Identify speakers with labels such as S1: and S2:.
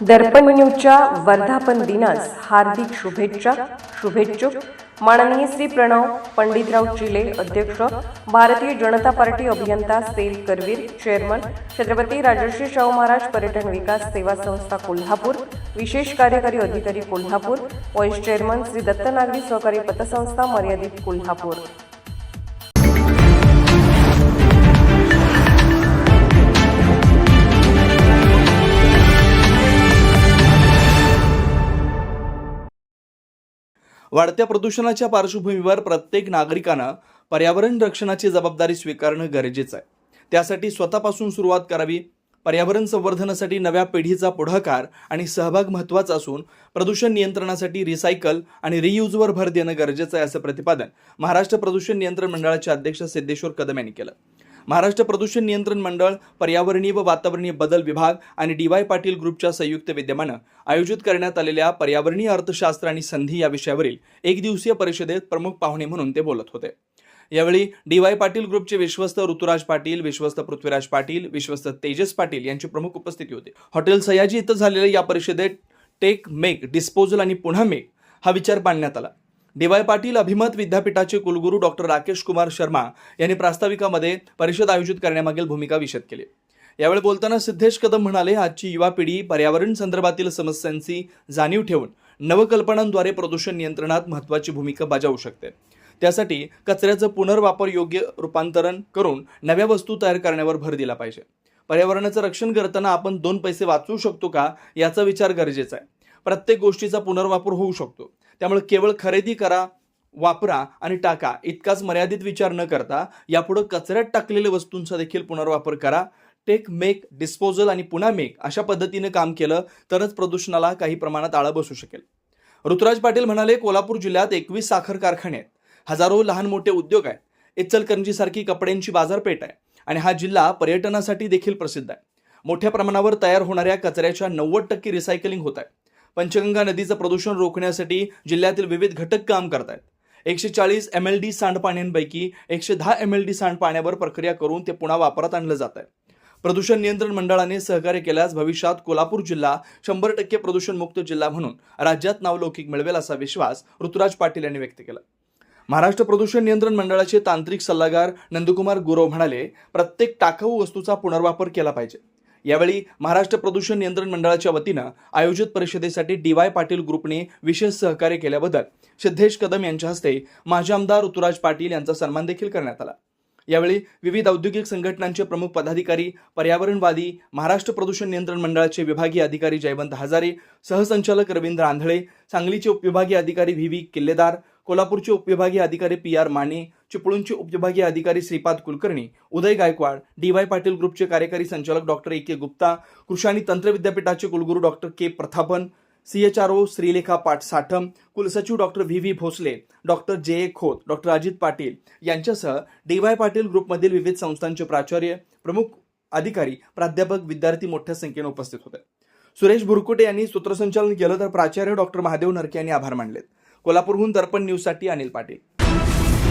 S1: दर्पण न्यूजच्या वर्धापन दिनास हार्दिक शुभेच्छा शुभेच्छुक. माननीय श्री प्रणव पंडितराव चिले अध्यक्ष भारतीय जनता पार्टी अभियंता सेल करवीर चेअरमन छत्रपती राजर्षी शाहू महाराज पर्यटन विकास सेवा संस्था कोल्हापूर विशेष कार्यकारी अधिकारी कोल्हापूर व्हाईस चेअरमन श्री दत्त नागरी सहकारी पतसंस्था मर्यादित कोल्हापूर.
S2: वाढत्या प्रदूषणाच्या पार्श्वभूमीवर प्रत्येक नागरिकानं पर्यावरण रक्षणाची जबाबदारी स्वीकारणं गरजेचं आहे. त्यासाठी स्वतःपासून सुरुवात करावी पर्यावरण संवर्धनासाठी नव्या पिढीचा पुढाकार आणि सहभाग महत्त्वाचा असून प्रदूषण नियंत्रणासाठी रिसायकल आणि रियूजवर भर देणं गरजेचं आहे असं प्रतिपादन महाराष्ट्र प्रदूषण नियंत्रण मंडळाचे अध्यक्ष सिद्धेश्वर कदम यांनी केलं. महाराष्ट्र प्रदूषण नियंत्रण मंडळ पर्यावरणीय व वातावरणीय बदल विभाग आणि डी वाय पाटील ग्रुपच्या संयुक्त विद्यमानं आयोजित करण्यात आलेल्या पर्यावरणीय अर्थशास्त्र आणि संधी या विषयावरील एक दिवसीय परिषदेत प्रमुख पाहुणे म्हणून ते बोलत होते. यावेळी डी वाय पाटील ग्रुपचे विश्वस्त ऋतुराज पाटील विश्वस्त पृथ्वीराज पाटील विश्वस्त तेजस पाटील यांची प्रमुख उपस्थिती होती. हॉटेल सयाजी इथं झालेल्या या परिषदेत टेक मेक डिस्पोजल आणि पुन्हा मेक हा विचार मांडण्यात आला. डी वाय पाटील अभिमत विद्यापीठाचे कुलगुरू डॉक्टर राकेश कुमार शर्मा यांनी प्रास्ताविकामध्ये परिषद आयोजित करण्यामागील भूमिका विशद केली. यावेळी बोलताना सिद्धेश कदम म्हणाले आजची युवा पिढी पर्यावरण संदर्भातील समस्यांची जाणीव ठेवून नवकल्पनांद्वारे प्रदूषण नियंत्रणात महत्त्वाची भूमिका बजावू शकते. त्यासाठी कचऱ्याचं पुनर्वापर योग्य रूपांतरण करून नव्या वस्तू तयार करण्यावर भर दिला पाहिजे. पर्यावरणाचं रक्षण करताना आपण दोन पैसे वाचवू शकतो का याचा विचार गरजेचा आहे. प्रत्येक गोष्टीचा पुनर्वापर होऊ शकतो. त्यामुळे केवळ खरेदी करा वापरा आणि टाका. इतकाच मर्यादित विचार न करता यापुढे कचऱ्यात टाकलेल्या वस्तूंचा देखील पुनर्वापर करा. टेक मेक डिस्पोजल आणि पुन्हा मेक अशा पद्धतीनं काम केलं तरच प्रदूषणाला काही प्रमाणात आळा बसू शकेल. ऋतुराज पाटील म्हणाले कोल्हापूर जिल्ह्यात एकवीस साखर कारखाने आहेत. हजारो लहान मोठे उद्योग आहेत. इचलकरंजीसारखी कपड्यांची बाजारपेठ आहे आणि हा जिल्हा पर्यटनासाठी देखील प्रसिद्ध आहे. मोठ्या प्रमाणावर तयार होणाऱ्या कचऱ्याच्या नव्वद टक्के रिसायकलिंग होत आहे. पंचगंगा नदीचं प्रदूषण रोखण्यासाठी जिल्ह्यातील विविध घटक काम करत आहेत एकशे चाळीस एम एल डी सांडपाण्यांपैकी एकशे दहा एम एल डी सांडपाण्यावर प्रक्रिया करून ते पुन्हा वापरात आणलं जात आहे प्रदूषण नियंत्रण मंडळाने सहकार्य केल्यास भविष्यात कोल्हापूर जिल्हा शंभर टक्के प्रदूषणमुक्त जिल्हा म्हणून राज्यात नावलौकिक मिळवेल असा विश्वास ऋतुराज पाटील यांनी व्यक्त केला. महाराष्ट्र प्रदूषण नियंत्रण मंडळाचे तांत्रिक सल्लागार नंदकुमार गुरव म्हणाले प्रत्येक टाकाऊ वस्तूचा पुनर्वापर केला पाहिजे. यावेळी महाराष्ट्र प्रदूषण नियंत्रण मंडळाच्या वतीनं आयोजित परिषदेसाठी डी वाय पाटील ग्रुपने विशेष सहकार्य केल्याबद्दल सिद्धेश कदम यांच्या हस्ते माजी आमदार ऋतुराज पाटील यांचा सन्मान देखील करण्यात आला. यावेळी विविध औद्योगिक संघटनांचे प्रमुख पदाधिकारी पर्यावरणवादी महाराष्ट्र प्रदूषण नियंत्रण मंडळाचे विभागीय अधिकारी जयवंत हजारे सहसंचालक रवींद्र आंधळे सांगलीचे उपविभागीय अधिकारी व्ही व्ही किल्लेदार कोल्हापूरचे उपविभागीय अधिकारी पी आर माने चिपळूणचे उपविभागीय अधिकारी श्रीपाद कुलकर्णी उदय गायकवाड डी वाय पाटील ग्रुपचे कार्यकारी संचालक डॉक्टर ए के गुप्ता कृषी आणि तंत्र विद्यापीठाचे कुलगुरू doctor K Prathapan CHRO Shrilekha Pat Satham कुलसचिव doctor V V Bhosale doctor J A Khot doctor Ajit Patil यांच्यासह डी वाय पाटील ग्रुपमधील विविध संस्थांचे प्राचार्य प्रमुख अधिकारी प्राध्यापक विद्यार्थी मोठ्या संख्येने उपस्थित होते. सुरेश भुरकुटे यांनी सूत्रसंचालन केलं तर प्राचार्य डॉक्टर महादेव नरके यांनी आभार मानलेत. कोल्हापूरहून दर्पण न्यूजसाठी अनिल पाटील.